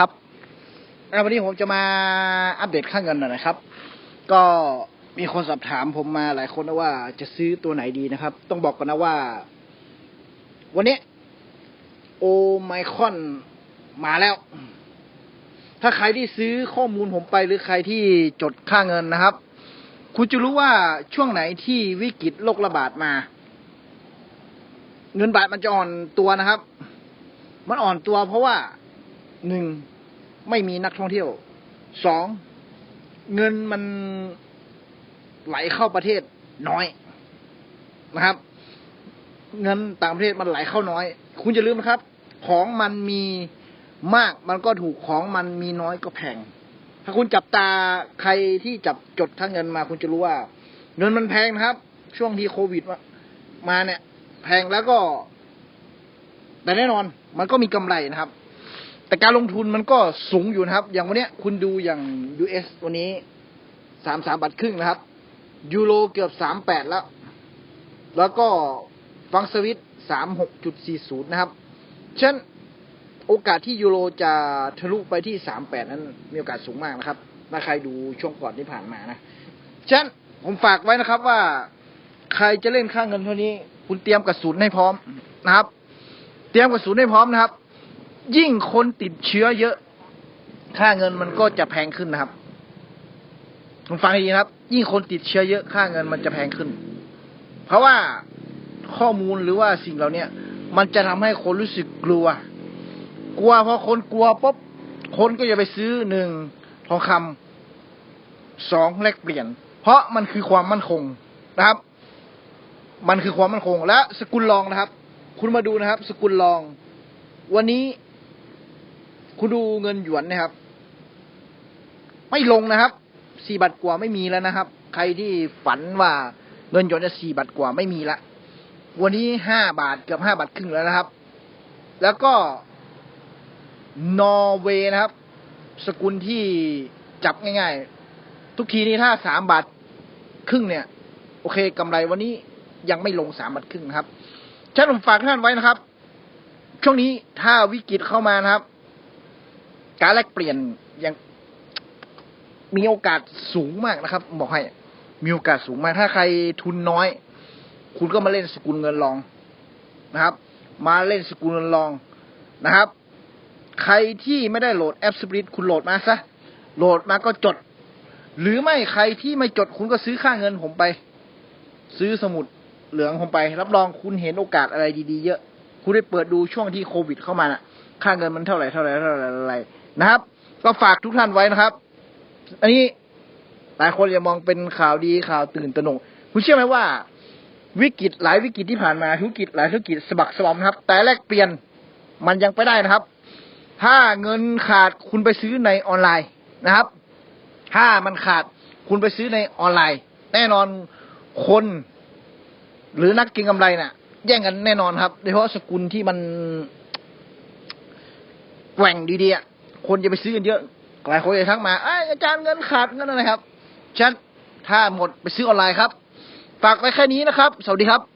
ครับแล้ววันนี้ผมจะมาอัปเดตค่าเงินหน่อยนะครับ ก็มีคนสอบถามผมมาหลายคนนะว่า จะซื้อตัวไหนดีนะครับ ต้องบอกก่อนนะว่า วันนี้โอไมคอนมาแล้ว ถ้าใครที่ซื้อข้อมูลผมไปหรือใครที่จดค่าเงินนะครับ คุณจะรู้ว่าช่วงไหนที่วิกฤตโรคระบาดมา เงินบาทมันจะอ่อนตัวนะครับ มันอ่อนตัวเพราะว่า หนึ่งไม่มีนักท่องเที่ยวสองเงินมันไหลเข้าประเทศน้อยนะครับ เงินต่างประเทศมันไหลเข้าน้อย คุณจะลืมนะครับ ของมันมีมากมันก็ถูกของมันมีน้อยก็แพงถ้าคุณจับตาใครที่จับจดค่าเงินมา คุณจะรู้ว่า เงินมันแพงนะครับ ช่วงที่โควิดมามาเนี่ย แพงแล้วก็ แต่แน่นอน มันก็มีกำไรนะครับ แต่การลงทุนมันก็สูงอยู่นะครับ อย่างวันนี้คุณดูอย่าง US วันนี้สามสามบาทครึ่งนะครับ ยูโรเกือบสามแปดแล้ว แล้วก็ฟังสวิตสามหกจุดสี่ศูนย์นะครับฉะนั้นโอกาสที่ยูโรจะทะลุไปที่สามแปดนั้นมีโอกาสสูงมากนะครับถ้าใครดูช่วงก่อนที่ผ่านมานะฉะนั้นผมฝากไว้นะครับว่าใครจะเล่นค่างเงินเท่านี้ คุณเตรียมกระสุนให้พร้อมนะครับ เตรียมกระสุนให้พร้อมนะครับ ยิ่งคนติดเชื้อเยอะ ค่าเงินมันก็จะแพงขึ้นนะครับคุณฟังให้ดีนะครับ ยิ่งคนติดเชื้อเยอะ ค่าเงินมันจะแพงขึ้น เพราะว่าข้อมูลหรือว่าสิ่งเหล่าเนี้ยมันจะทำให้คนรู้สึกกลัว กลัวพอคนกลัวปุ๊บคนก็จะไปซื้อหนึ่งทองคำสองแลกเปลี่ยน เพราะมันคือความมั่นคงนะครับ มันคือความมั่นคงและสกุลรองนะครับ คุณมาดูนะครับ สกุลรอง วันนี้ คุณดูเงินหยวนนะครับ ไม่ลงนะครับสี่บาทกว่าไม่มีแล้วนะครับ ใครที่ฝันว่าเงินหยวนจะสี่บาทกว่าไม่มีละวันนี้ห้าบาทเกือบห้าบาทครึ่งแล้วนะครับ แล้วก็นอร์เวย์นะครับ สกุลที่จับง่ายๆ ทุกทีนี้ถ้าสามบาทครึ่งเนี่ย โอเคกำไรวันนี้ยังไม่ลงสามบาทครึ่งนะครับฉันผมฝากท่านไว้นะครับ ช่วงนี้ถ้าวิกฤตเข้ามานะครับ การแลกเปลี่ยนยังมีโอกาสสูงมากนะครับ บอกให้ มีโอกาสสูงมากถ้าใครทุนน้อย คุณก็มาเล่นสกุลเงินรองนะครับ มาเล่นสกุลเงินรองนะครับ ใครที่ไม่ได้โหลดแอปสปริตคุณโหลดมาซะโหลดมาก็จด หรือไม่ใครที่ไม่จดคุณก็ซื้อค่าเงินผมไป ซื้อสมุดเหลืองผมไป รับรองคุณเห็นโอกาสอะไรดีๆเยอะ คุณได้เปิดดูช่วงที่โควิดเข้ามาน่ะค่าเงินมันเท่าไหร่เท่าไหร่เท่าไหร่อะไรนะครับ ก็ฝากทุกท่านไว้นะครับ อันนี้หลายคนอย่ามองเป็นข่าวดีข่าวตื่นตระหนกคุณเชื่อไหมว่า วิกฤตหลายวิกฤตที่ผ่านมาธุรกิจหลายธุรกิจสะบักสะบอมครับ แต่แลกเปลี่ยนมันยังไปได้นะครับ ถ้าเงินขาดคุณไปซื้อในออนไลน์นะครับ ถ้ามันขาดคุณไปซื้อในออนไลน์ แน่นอนคนหรือนักเก็งกำไรน่ะ แย่งกันแน่นอนครับ โดยเฉพาะสกุลที่มันแหว่งดีๆอะคนจะไปซื้อกันเยอะ หลายคนจะทักมาไอ้อาจารย์เงินขาดเงินอะไรครับฉันถ้าหมดไปซื้อออนไลน์ครับ ฝากไว้แค่นี้นะครับ สวัสดีครับ